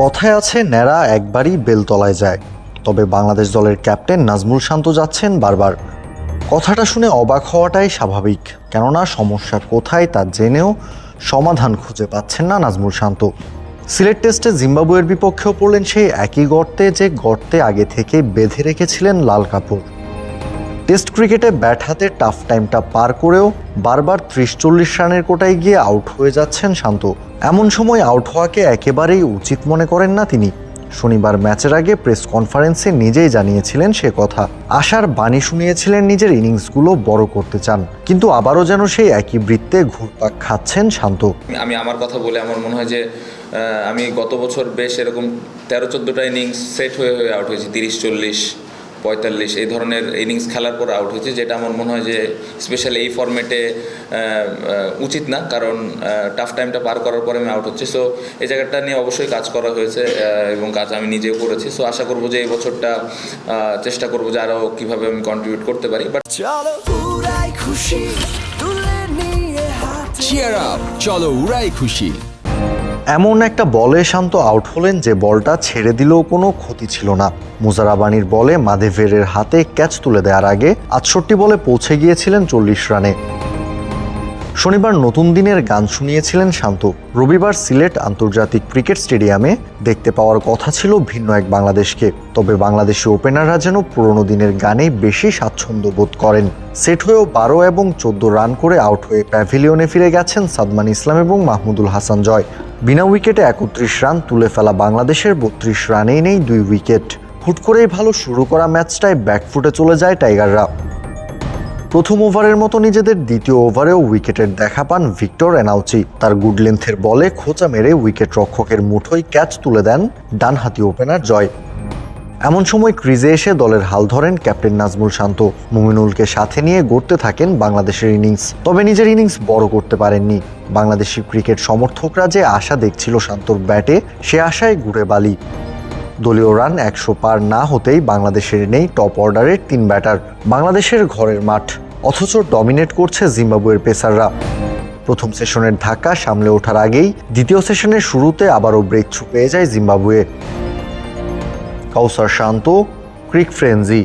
কথায় আছে, ন্যাড়া একবারই বেলতলায় যায়। তবে বাংলাদেশ দলের ক্যাপ্টেন নাজমুল শান্ত যাচ্ছেন বারবার। কথাটা শুনে অবাক হওয়াটাই স্বাভাবিক, কেননা সমস্যা কোথায় তা জেনেও সমাধান খুঁজে পাচ্ছেন না নাজমুল শান্ত। সিলেট টেস্টে জিম্বাবুয়ের বিপক্ষেও পড়লেন সেই একই গর্তে যে গর্তে আগে থেকে বেঁধে রেখেছিলেন লাল কাপড়। টেস্ট ক্রিকেটে ব্যাট হাতে টাফ টাইমটা পার করেও বারবার ত্রিশ চল্লিশ রানের কোটায় গিয়ে আউট হয়ে যাচ্ছেন শান্ত। এমন সময় আউট হওয়াকে একেবারেই উচিত মনে করেন না তিনি। শনিবার ম্যাচের আগে প্রেস কনফারেন্সে নিজেই জানিয়েছিলেন সে কথা। আশার বাণী শুনিয়েছিলেন নিজের ইনিংসগুলো বড় করতে চান। কিন্তু আবারও যেন সেই একই বৃত্তে ঘুরপাক খাচ্ছেন শান্ত। আমি আমার কথা বলে আমার মনে হয় যে আমি গত বছর বেশ এরকম তেরো চোদ্দোটা ইনিংস সেট হয়ে হয়ে আউট হয়েছি তিরিশ চল্লিশ পঁয়তাল্লিশ এই ধরনের ইনিংস খেলার পর আউট হয়েছে যেটা আমার মনে হয় যে স্পেশালি এই ফর্মেটে উচিত না কারণ টাফ টাইমটা পার করার পরে আমি আউট হচ্ছে। সো এই জায়গাটা নিয়ে অবশ্যই কাজ করা হয়েছে এবং কাজ আমি নিজেও করেছি। সো আশা করব যে এই বছরটা চেষ্টা করব যে আরও কীভাবে আমি কন্ট্রিবিউট করতে পারি। বাট চলো খুশি তুলে নিয়ে হাতে চিয়ার আপ চলো উড়াই খুশি। এমন একটা বলে শান্ত আউট হলেন যে বলটা ছেড়ে দিলেও কোনো ক্ষতি ছিল না। মুজারাবানির বলে মাদেভেরের হাতে ক্যাচ তুলে দেওয়ার আগে আটষট্টি বলে পৌঁছে গিয়েছিলেন চল্লিশ রানে। শনিবার নতুন দিনের গান শুনিয়েছিলেন শান্ত। রবিবার সিলেট আন্তর্জাতিক ক্রিকেট স্টেডিয়ামে দেখতে পাওয়ার কথা ছিল ভিন্ন এক বাংলাদেশকে। তবে বাংলাদেশি ওপেনাররা যেন পুরনো দিনের গানেই বেশি স্বাচ্ছন্দ্য বোধ করেন। সেট হয়েও বারো এবং চোদ্দ রান করে আউট হয়ে প্যাভিলিয়নে ফিরে গেছেন সাদমান ইসলাম এবং মাহমুদুল হাসান জয়। বিনা উইকেটে একত্রিশ রান তুলে ফেলা বাংলাদেশের বত্রিশ রানেই নেই দুই উইকেট। হুট করেই ভালো শুরু করা ম্যাচটায় ব্যাকফুটে চলে যায় টাইগাররা। প্রথম ওভারের মতো নিজেদের দ্বিতীয় ওভারেও উইকেটের দেখা পান ভিক্টর এনাউচি। তার গুড লেন্থের বলে খোঁচা মেরে উইকেট রক্ষকের মুঠোয় ক্যাচ তুলে দেন ডানহাতি ওপেনার জয়। এমন সময় ক্রিজে এসে দলের হাল ধরেন ক্যাপ্টেন নাজমুল শান্ত। মুমিনুলকে সাথে নিয়ে গড়তে থাকেন বাংলাদেশের ইনিংস। তবে নিজের ইনিংস বড় করতে পারেননি। বাংলাদেশি ক্রিকেট সমর্থকরা যে আশা দেখছিল শান্তর ব্যাটে, সে আশায় ঘুরে বালি। দলীয় রান একশো পার না হতেই বাংলাদেশের নেই টপ অর্ডারের তিন ব্যাটার। বাংলাদেশের ঘরের মাঠ। অথচ ডমিনেট করছে জিম্বাবুয়ের পেসাররা। প্রথম সেশনের ধাক্কা সামলে ওঠার আগেই দ্বিতীয় সেশনের শুরুতে আবারও ব্রেক ছুপে পেয়ে যায় জিম্বাবুয়ে। কাউসার শান্ত, ক্রিক ফ্রেঞ্জি